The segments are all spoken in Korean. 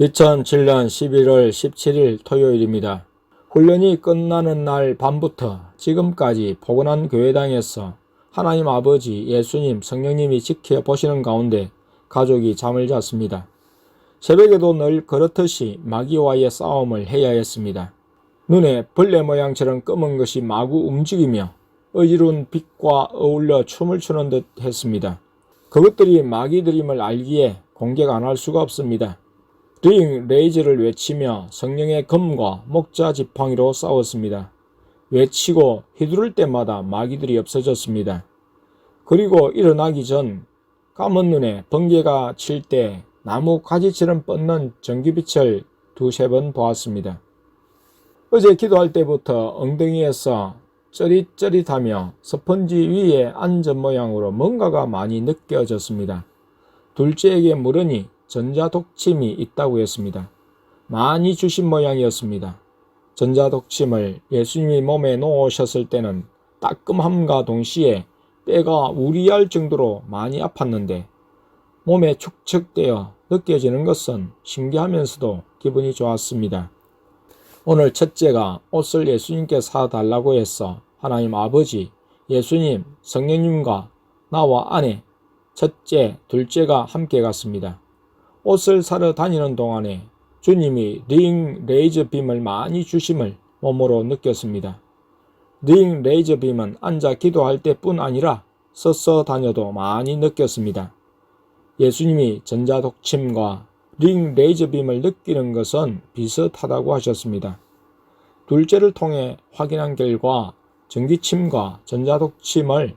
2007년 11월 17일 토요일입니다. 훈련이 끝나는 날 밤부터 지금까지 포근한 교회당에서 하나님 아버지, 예수님, 성령님이 지켜보시는 가운데 가족이 잠을 잤습니다. 새벽에도 늘 그렇듯이 마귀와의 싸움을 해야 했습니다. 눈에 벌레 모양처럼 검은 것이 마구 움직이며 어지러운 빛과 어울려 춤을 추는 듯 했습니다. 그것들이 마귀들임을 알기에 공격 안 할 수가 없습니다. 링 레이즈를 외치며 성령의 검과 목자 지팡이로 싸웠습니다. 외치고 휘두를 때마다 마귀들이 없어졌습니다. 그리고 일어나기 전 까만 눈에 번개가 칠 때 나무 가지처럼 뻗는 전기빛을 두세 번 보았습니다. 어제 기도할 때부터 엉덩이에서 쩌릿쩌릿하며 스펀지 위에 앉은 모양으로 뭔가가 많이 느껴졌습니다. 둘째에게 물으니 전자독침이 있다고 했습니다. 많이 주신 모양이었습니다. 전자독침을 예수님이 몸에 놓으셨을 때는 따끔함과 동시에 뼈가 우리할 정도로 많이 아팠는데 몸에 축적되어 느껴지는 것은 신기하면서도 기분이 좋았습니다. 오늘 첫째가 옷을 예수님께 사달라고 해서 하나님 아버지, 예수님, 성령님과 나와 아내, 첫째, 둘째가 함께 갔습니다. 옷을 사러 다니는 동안에 주님이 링 레이저 빔을 많이 주심을 몸으로 느꼈습니다. 링 레이저 빔은 앉아 기도할 때뿐 아니라 서서 다녀도 많이 느꼈습니다. 예수님이 전자 독침과 링 레이저 빔을 느끼는 것은 비슷하다고 하셨습니다. 둘째를 통해 확인한 결과 전기침과 전자 독침을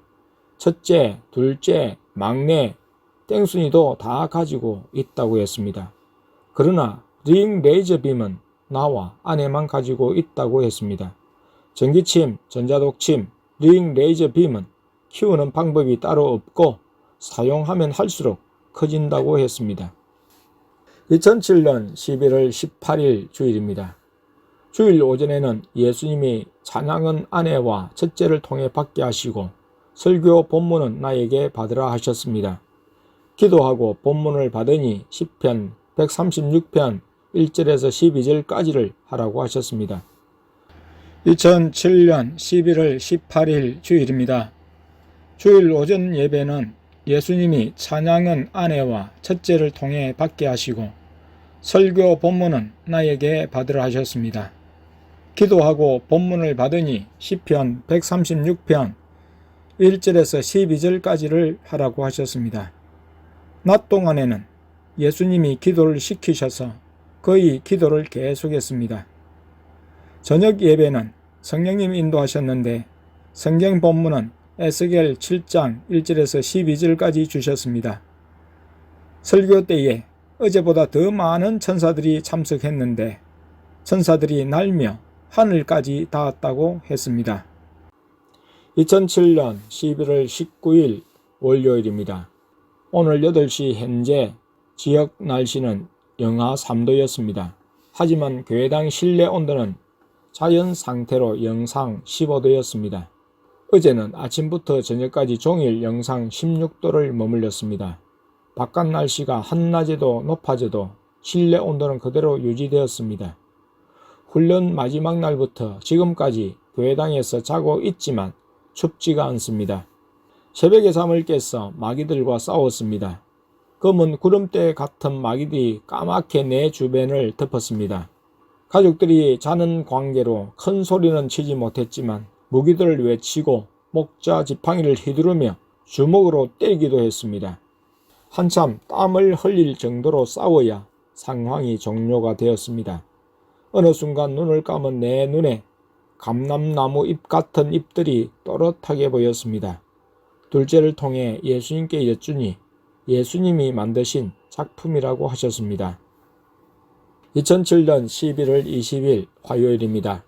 첫째, 둘째, 막내, 땡순이도 다 가지고 있다고 했습니다. 그러나 링 레이저 빔은 나와 아내만 가지고 있다고 했습니다. 전기침, 전자독침, 링 레이저 빔은 키우는 방법이 따로 없고 사용하면 할수록 커진다고 했습니다. 2007년 11월 18일 주일입니다. 주일 오전에는 예수님이 찬양은 아내와 첫째를 통해 받게 하시고 설교 본문은 나에게 받으라 하셨습니다. 기도하고 본문을 받으니 10편 136편 1절에서 12절까지를 하라고 하셨습니다. 2007년 11월 18일 주일입니다. 주일 오전 예배는 예수님이 찬양은 아내와 첫째를 통해 받게 하시고 설교 본문은 나에게 받으라 하셨습니다. 기도하고 본문을 받으니 시편 136편 1절에서 12절까지를 하라고 하셨습니다. 낮 동안에는 예수님이 기도를 시키셔서 거의 기도를 계속했습니다. 저녁 예배는 성령님 인도하셨는데 성경 본문은 에스겔 7장 1절에서 12절까지 주셨습니다. 설교 때에 어제보다 더 많은 천사들이 참석했는데 천사들이 날며 하늘까지 닿았다고 했습니다. 2007년 11월 19일 월요일입니다. 오늘 8시 현재 지역 날씨는 영하 3도였습니다. 하지만 교회당 실내 온도는 자연 상태로 영상 15도였습니다. 어제는 아침부터 저녁까지 종일 영상 16도를 머물렀습니다. 바깥 날씨가 한낮에도 높아져도 실내 온도는 그대로 유지되었습니다. 훈련 마지막 날부터 지금까지 교회당에서 자고 있지만 춥지가 않습니다. 새벽에 잠을 깨서 마귀들과 싸웠습니다. 검은 구름대 같은 마귀들이 까맣게 내 주변을 덮었습니다. 가족들이 자는 관계로 큰 소리는 치지 못했지만 무기들을 외치고 목자 지팡이를 휘두르며 주먹으로 때리기도 했습니다. 한참 땀을 흘릴 정도로 싸워야 상황이 종료가 되었습니다. 어느 순간 눈을 감은 내 눈에 감람나무 잎 같은 잎들이 또렷하게 보였습니다. 둘째를 통해 예수님께 여쭈니 예수님이 만드신 작품이라고 하셨습니다. 2007년 11월 20일 화요일입니다.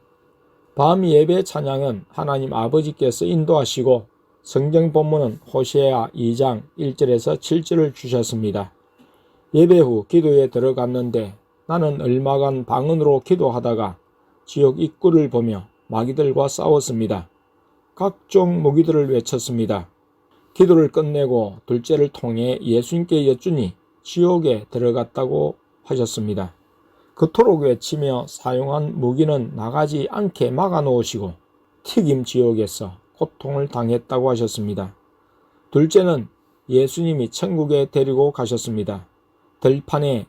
밤 예배 찬양은 하나님 아버지께서 인도하시고 성경 본문은 호세아 2장 1절에서 7절을 주셨습니다. 예배 후 기도에 들어갔는데 나는 얼마간 방언으로 기도하다가 지옥 입구를 보며 마귀들과 싸웠습니다. 각종 무기들을 외쳤습니다. 기도를 끝내고 둘째를 통해 예수님께 여쭈니 지옥에 들어갔다고 하셨습니다. 그토록 외치며 사용한 무기는 나가지 않게 막아 놓으시고 튀김 지옥에서 고통을 당했다고 하셨습니다. 둘째는 예수님이 천국에 데리고 가셨습니다. 들판에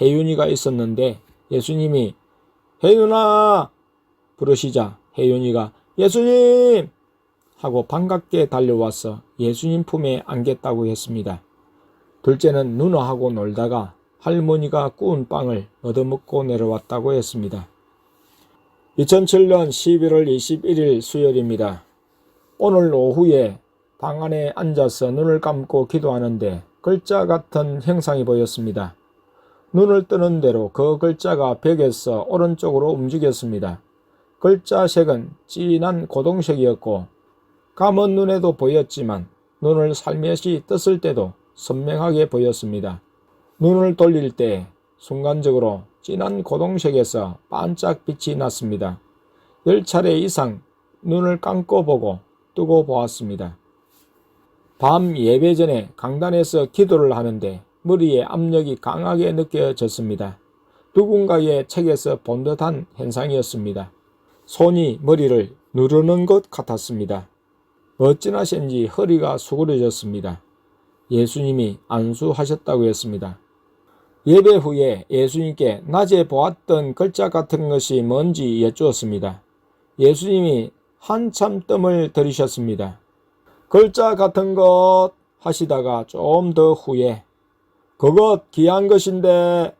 혜윤이가 있었는데 예수님이 혜윤아 부르시자 혜윤이가 예수님 하고 반갑게 달려와서 예수님 품에 안겼다고 했습니다. 둘째는 누나하고 놀다가 할머니가 구운 빵을 얻어먹고 내려왔다고 했습니다. 2007년 11월 21일 수요일입니다. 오늘 오후에 방 안에 앉아서 눈을 감고 기도하는데 글자 같은 형상이 보였습니다. 눈을 뜨는 대로 그 글자가 벽에서 오른쪽으로 움직였습니다. 글자 색은 진한 고동색이었고 감은 눈에도 보였지만 눈을 살며시 떴을 때도 선명하게 보였습니다. 눈을 돌릴 때 순간적으로 진한 고동색에서 반짝 빛이 났습니다. 열 차례 이상 눈을 감고 보고 뜨고 보았습니다. 밤 예배 전에 강단에서 기도를 하는데 머리에 압력이 강하게 느껴졌습니다. 누군가의 책에서 본 듯한 현상이었습니다. 손이 머리를 누르는 것 같았습니다. 어찌나 센지 허리가 수그러졌습니다. 예수님이 안수하셨다고 했습니다. 예배 후에 예수님께 낮에 보았던 글자 같은 것이 뭔지 여쭈었습니다. 예수님이 한참 뜸을 들이셨습니다. 글자 같은 것 하시다가 좀 더 후에 그것 귀한 것인데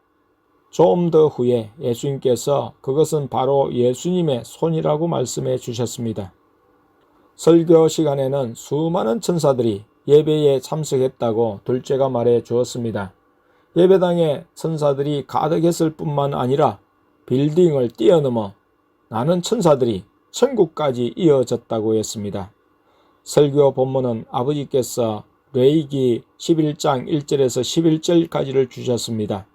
좀 더 후에 예수님께서 그것은 바로 예수님의 손이라고 말씀해 주셨습니다. 설교 시간에는 수많은 천사들이 예배에 참석했다고 둘째가 말해 주었습니다. 예배당에 천사들이 가득했을 뿐만 아니라 빌딩을 뛰어넘어 나는 천사들이 천국까지 이어졌다고 했습니다. 설교 본문은 아버지께서 레이기 11장 1절에서 11절까지를 주셨습니다.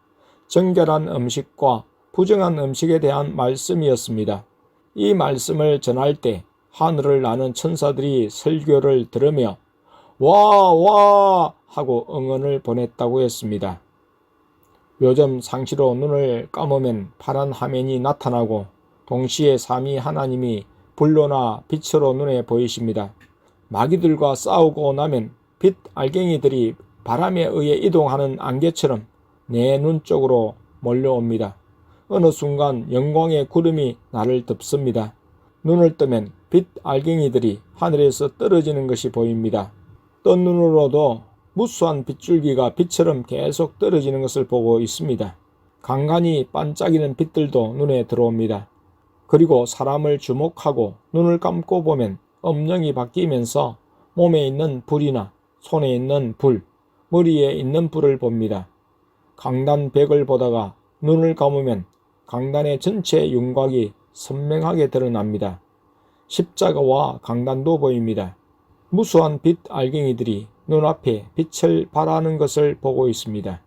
정결한 음식과 부정한 음식에 대한 말씀이었습니다. 이 말씀을 전할 때 하늘을 나는 천사들이 설교를 들으며 와, 와! 하고 응원을 보냈다고 했습니다. 요즘 상시로 눈을 감으면 파란 화면이 나타나고 동시에 삼위 하나님이 불로나 빛으로 눈에 보이십니다. 마귀들과 싸우고 나면 빛 알갱이들이 바람에 의해 이동하는 안개처럼 내 눈 쪽으로 몰려옵니다. 어느 순간 영광의 구름이 나를 덮습니다. 눈을 뜨면 빛 알갱이들이 하늘에서 떨어지는 것이 보입니다. 뜬 눈으로도 무수한 빗줄기가 빛처럼 계속 떨어지는 것을 보고 있습니다. 간간히 반짝이는 빛들도 눈에 들어옵니다. 그리고 사람을 주목하고 눈을 감고 보면 음영이 바뀌면서 몸에 있는 불이나 손에 있는 불, 머리에 있는 불을 봅니다. 강단 벽을 보다가 눈을 감으면 강단의 전체 윤곽이 선명하게 드러납니다. 십자가와 강단도 보입니다. 무수한 빛 알갱이들이 눈앞에 빛을 발하는 것을 보고 있습니다.